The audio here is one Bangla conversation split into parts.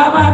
আমার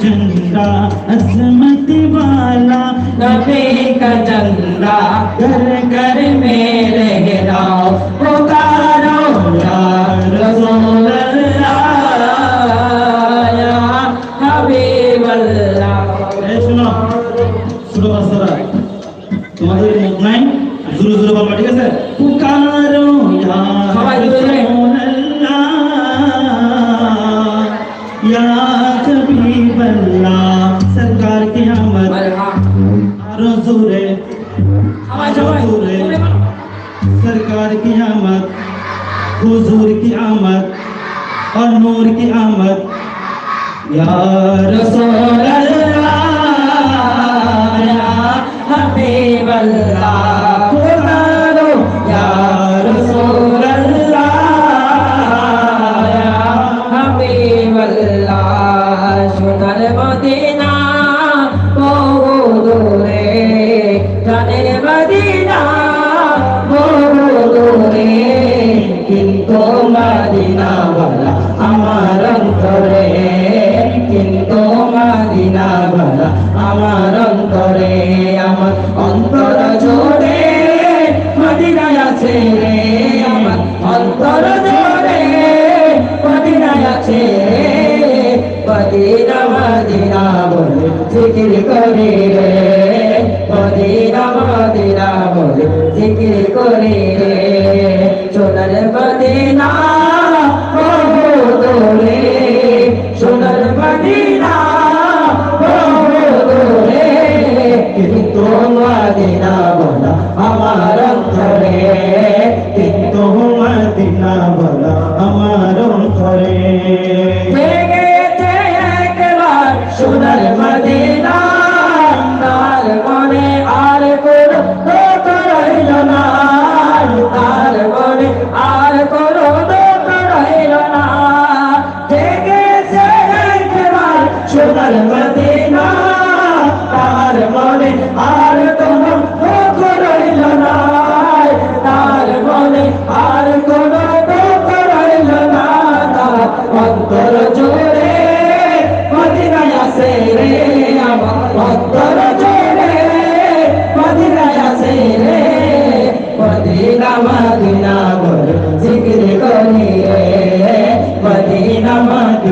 झंडा अजमत वाला नबी का झंडा घर घर में मंजूर है। मंजूर है। सरकार की आमद हुजूर की आमद और नूर की आमद। यार सोल्ला हबीबल्ला কিন্তু মদিনা আমার অন্তরে, কিন্তু আমার অন্তরে, আমার অন্তর অন্তর জোরে বলে করি বলে করি দূরে সোনার মদিনা দূরে কিন্তু মদিনা আমার অন্তরে কিন্তু মদিনা বলা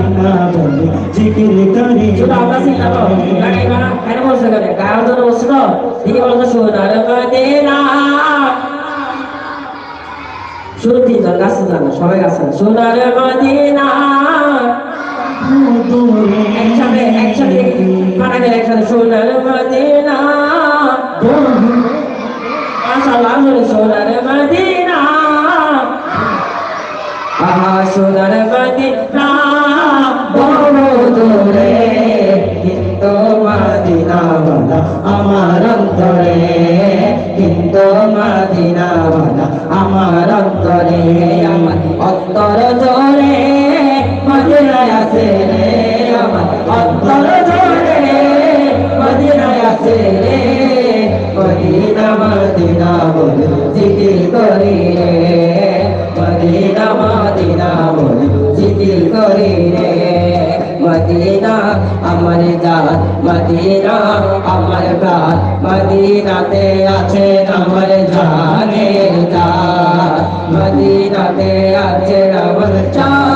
মদিনা বলে জিকির করি শুধু আমরা ছিলাম গাড়ি গানা কেন বলছে করে বলছে তো দিকে বলতো সোনার মদিনা শুরু তিনজন গাছে জানা সবাই গাছে সোনার মদিনা একসাথে একসাথে একসাথে সোনার মদিনা কিন্তু মদিনা বলা, আমার অন্তরে, আমার অন্তর জোরে, মদিনায় আছে রে আমার অন্তর জোরে, মদিনায় আছে রে। মদিনা মদিনা বলে জিকির করি রে। মদিনা মদিনা বলে জিকির করি মদিনা আমার প্রাণ। মদিনাতে আছে আমার জানে জাত মদিনাতে আছে আমার জানের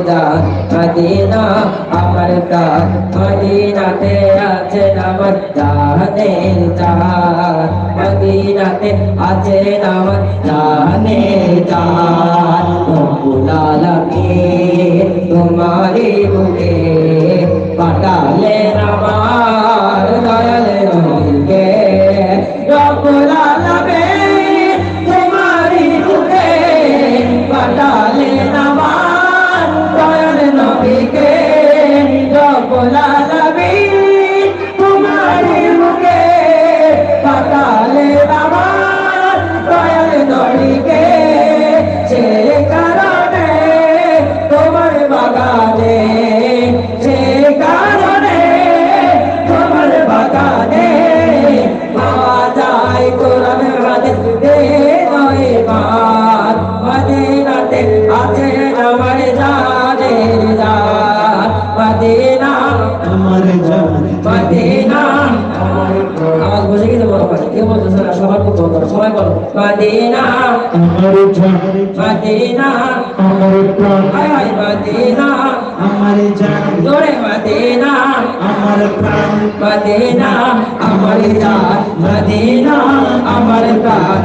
জান মদিনা আমার প্রাণ মদিনাতে আছে আমার দানের জান মদিনাতে আছে আমার দানের জান রব্বুল আলামিন তোমারি বুকে পাঠালেন আমার মদিনা আমার জান মদিনা আমার প্রাণ। হায় মদিনা আমার জান জোরে মদিনা আমার প্রাণ। মদিনা আমার জান মদিনা আমার প্রাণ।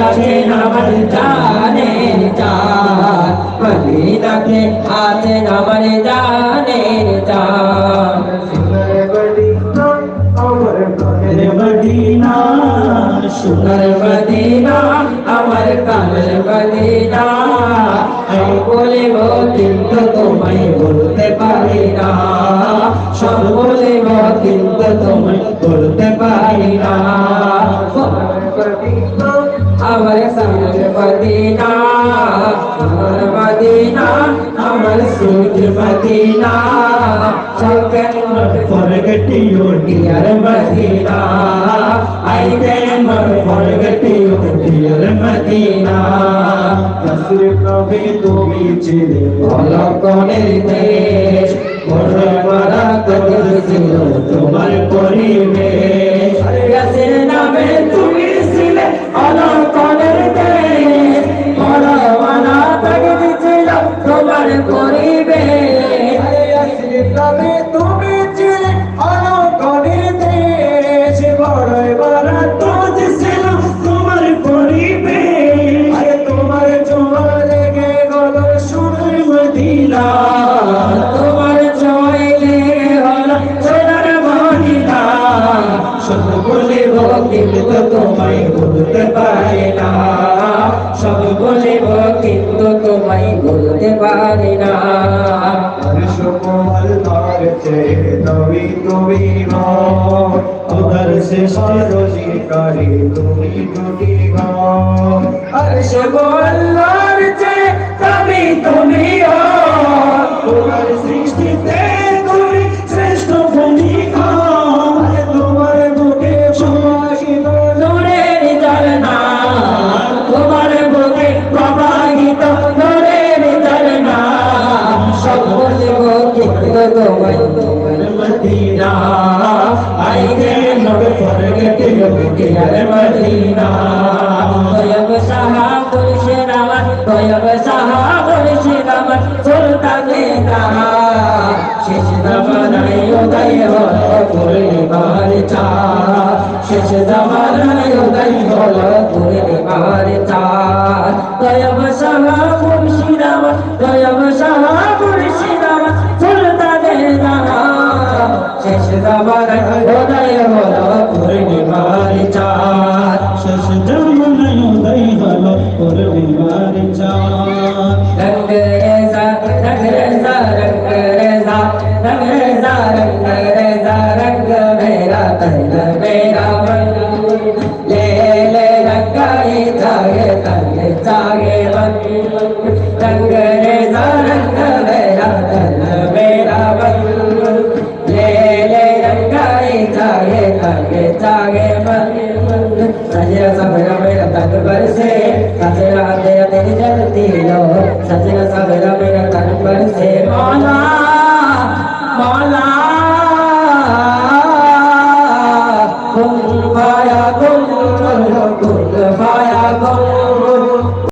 আছেন আমার জানের জান আমার জান সোনার মদিনা, আমার কালের মদিনা। আমি বলিব কিন্তু তোমায় বলতে পারি না। সব বলিব কিন্তু তোমায় বলতে পারি না। আমার কালের মদিনা আমার মদিনা আমার সুখ Medina your dear Medina. I can never forget you, dear Medina. কাসরে কবে তুমি ছিলে অলকনের দেশ বড় বড় কদর ছিল তোমার পরিবেশ গাছের নামে তুমি তুমি উদার সে সারজিকারী তুমি দুটি আর সে বল্লার তুমি তুমি তোমার সৃষ্টিতে তয়ব সাহা মুর্শিদাবাদ সুলতানে তাহা। শেষ জামানায় উদয় হল পূর্ণিমার চাঁদ। শেষ জামানায় উদয় হল পূর্ণিমার তয়ব সাহা ತಂದ ಬೇಡ ಲೇಲೆ ರಂಗಾಯಿ ತಾಗೆ ತಂದೆ ತಾಗೆ ತಂಗರೆ ಸಾರಂಗ ಬೇಡ ತಂದ ಬೇಡ ಲೇಲೆ ರಂಗಾಯಿ ತಾಗೆ ತಂದೆ ತಾಗೆ ಸಜನ ಸಮಯ ಮೇರ ತಂದು ಬರಿಸೆ ಸಜನ ಅದೇ ನಿಜ ತೀರೋ ಸಜನ ಸಮಯ ಮೇರ ತಂದು ಬರಿಸೆ ಮಾಲಾ